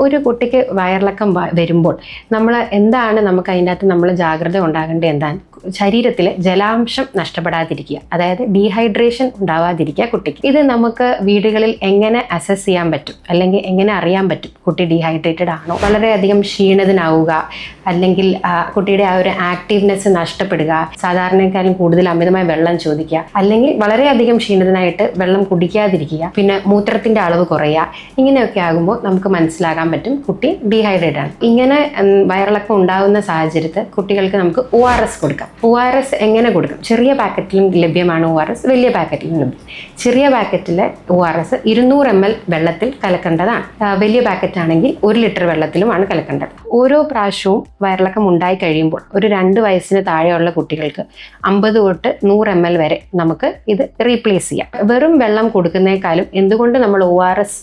ഒരു കുട്ടിക്ക് വയറിളക്കം വരുമ്പോൾ നമ്മൾ എന്താണ് നമുക്ക് അതിന്റെ അകത്ത് നമ്മൾ ജാഗ്രത ഉണ്ടാകേണ്ടത് എന്താണ്? ശരീരത്തിൽ ജലാംശം നഷ്ടപ്പെടാതിരിക്കുക. അതായത് ഡീഹൈഡ്രേഷൻ ഉണ്ടാവാതിരിക്കുക കുട്ടിക്ക്. ഇത് നമുക്ക് വീടുകളിൽ എങ്ങനെ അസസ് ചെയ്യാൻ പറ്റും? അല്ലെങ്കിൽ എങ്ങനെ അറിയാൻ പറ്റും കുട്ടി ഡീഹൈഡ്രേറ്റഡ് ആണോ? വളരെയധികം ക്ഷീണിതനാവുക. അല്ലെങ്കിൽ കുട്ടിയുടെ ആ ഒരു ആക്റ്റീവ്നെസ് നഷ്ടപ്പെടുക. സാധാരണക്കാരും കൂടുതൽ അമിതമായി വെള്ളം ചോദിക്കുക. അല്ലെങ്കിൽ വളരെയധികം ക്ഷീണിതനായിട്ട് വെള്ളം കുടിക്കാതിരിക്കുക. പിന്നെ മൂത്രത്തിന്റെ അളവ് കുറയുക. ഇങ്ങനെയൊക്കെ ആകുമ്പോൾ നമുക്ക് മനസ്സിലാകാൻ പറ്റും കുട്ടി ഡീഹൈഡ്രേറ്റ് ആണ്. ഇങ്ങനെ വയറിളക്കം ഉണ്ടാകുന്ന സാഹചര്യത്തിൽ കുട്ടികൾക്ക് നമുക്ക് ഒ ആർ എസ് കൊടുക്കാം. ഒ ആർ എസ് എങ്ങനെ കൊടുക്കും? ചെറിയ പാക്കറ്റിലും ലഭ്യമാണ് ഒ ആർ എസ് വലിയ പാക്കറ്റിലും ലഭ്യം ചെറിയ പാക്കറ്റിലെ ഒ ആർ എസ് ഇരുന്നൂറ് എം എൽ വെള്ളത്തിൽ കലക്കേണ്ടതാണ്. വലിയ പാക്കറ്റ് ആണെങ്കിൽ ഒരു ലിറ്റർ വെള്ളത്തിലുമാണ് കലക്കേണ്ടത്. ഓരോ പ്രാവശ്യവും വയറിളക്കം ഉണ്ടായി കഴിയുമ്പോൾ ഒരു രണ്ട് വയസ്സിന് താഴെയുള്ള കുട്ടികൾക്ക് അമ്പത് തൊട്ട് നൂറ് എം എൽ വരെ നമുക്ക് ഇത് റീപ്ലേസ് ചെയ്യാം. വെറും വെള്ളം കൊടുക്കുന്നേക്കാളും എന്തുകൊണ്ട് നമ്മൾ ഒ ആർ എസ്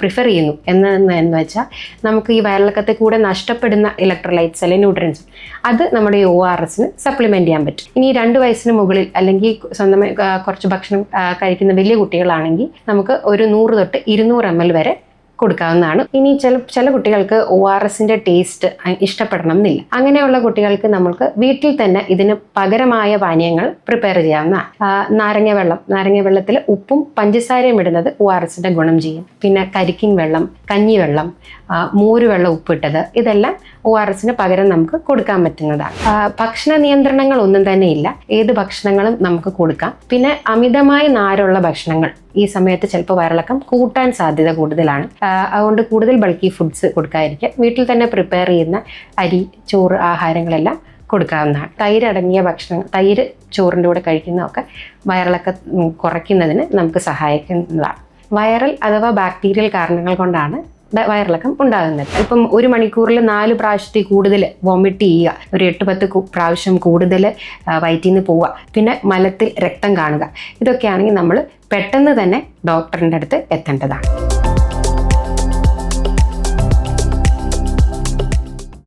പ്രിഫർ ചെയ്യുന്നു? എന്ന് വെച്ചാൽ നമുക്ക് ഈ വയറിളക്കത്തെ കൂടെ നഷ്ടപ്പെടുന്ന ഇലക്ട്രോലൈറ്റ്സ് അല്ലെങ്കിൽ ന്യൂട്രിയൻസ് അത് നമ്മുടെ ഒ ആർ എസിന് സപ്ലിമെന്റ് ചെയ്യാൻ പറ്റും. ഇനി രണ്ട് വയസ്സിന് മുകളിൽ അല്ലെങ്കിൽ സ്വന്തമായി കുറച്ച് ഭക്ഷണം കഴിക്കുന്ന വലിയ കുട്ടികളാണെങ്കിൽ നമുക്ക് ഒരു നൂറ് തൊട്ട് ഇരുന്നൂറ് എം എൽ വരെ കൊടുക്കാവുന്നതാണ്. ഇനി ചില ചില കുട്ടികൾക്ക് ഒ ആർ എസിന്റെ ടേസ്റ്റ് ഇഷ്ടപ്പെടണം എന്നില്ല. അങ്ങനെയുള്ള കുട്ടികൾക്ക് നമുക്ക് വീട്ടിൽ തന്നെ ഇതിന് പകരമായ പാനീയങ്ങൾ പ്രിപ്പയർ ചെയ്യാവുന്നതാണ്. നാരങ്ങ വെള്ളം. നാരങ്ങ വെള്ളത്തിൽ ഉപ്പും പഞ്ചസാരയും ഇടുന്നത് ഒ ആർ എസിന്റെ ഗുണം ചെയ്യും. പിന്നെ കരിക്കിൻ വെള്ളം കഞ്ഞിവെള്ളം ആ, മോര് വെള്ളം ഉപ്പിട്ടത്. ഇതെല്ലാം ഒ ആർ എസിന് പകരം നമുക്ക് കൊടുക്കാൻ പറ്റുന്നതാണ്. ഭക്ഷണ നിയന്ത്രണങ്ങൾ ഒന്നും തന്നെ ഇല്ല. ഏത് ഭക്ഷണങ്ങളും നമുക്ക് കൊടുക്കാം. പിന്നെ അമിതമായി നാരുള്ള ഭക്ഷണങ്ങൾ. ഈ സമയത്ത് ചിലപ്പോൾ വയറിളക്കം കൂട്ടാൻ സാധ്യത കൂടുതലാണ്. അതുകൊണ്ട് കൂടുതൽ ബൾക്കി ഫുഡ്സ് കൊടുക്കാതിരിക്കുക. വീട്ടിൽ തന്നെ പ്രിപ്പയർ ചെയ്യുന്ന അരി ചോറ് ആഹാരങ്ങളെല്ലാം കൊടുക്കാവുന്നതാണ്. തൈര് അടങ്ങിയ ഭക്ഷണം തൈര് ചോറിന്റെ കൂടെ കഴിക്കുന്നതൊക്കെ വയറിളക്കം കുറയ്ക്കുന്നതിന് നമുക്ക് സഹായിക്കുന്നതാണ്. വൈറൽ അഥവാ ബാക്ടീരിയൽ കാരണങ്ങൾ കൊണ്ടാണ് വയറിളക്കം ഉണ്ടാകുന്നത്. ഇപ്പം ഒരു മണിക്കൂറിൽ നാല് പ്രാവശ്യത്തിൽ കൂടുതൽ വോമിറ്റ് ചെയ്യുക ഒരു എട്ട് പത്ത് പ്രാവശ്യം കൂടുതൽ വയറ്റിൽ നിന്ന് പോവുക പിന്നെ മലത്തിൽ രക്തം കാണുക ഇതൊക്കെയാണെങ്കിൽ നമ്മൾ പെട്ടെന്ന് തന്നെ ഡോക്ടറിന്റെ അടുത്ത് എത്തേണ്ടതാണ്.